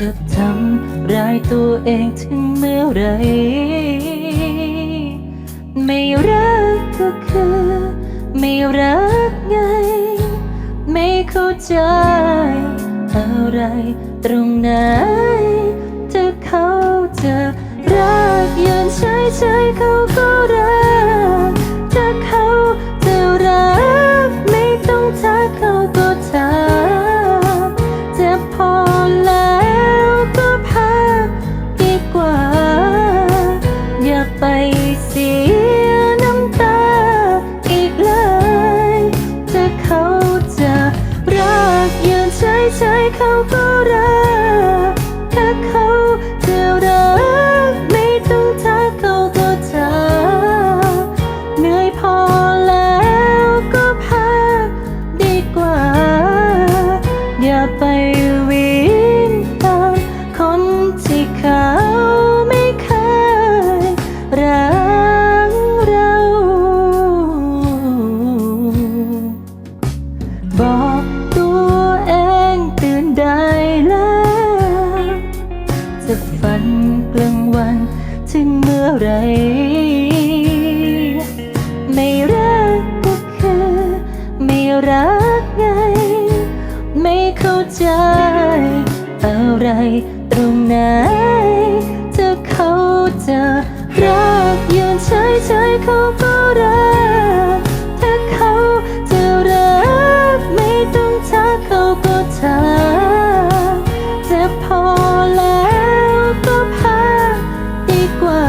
จะทำร้ายตัวเองถึงเมื่อไร ไม่รักก็คือ ไม่รักไง ไม่เข้าใจ อะไรตรงไหนถ้าเขาจะรักยืนใช้ใช้เขาก็ ใจเขาก็รัก ไร ไม่รักก็คือ ไม่รักไง ไม่เข้าใจ อะไรตรงไหนเธอเขาจะรักยืนเฉยๆเขาก็รักถ้าเขาจะรักไม่ต้องทักเขาก็ทักจะพอแล้วก็พักดีกว่า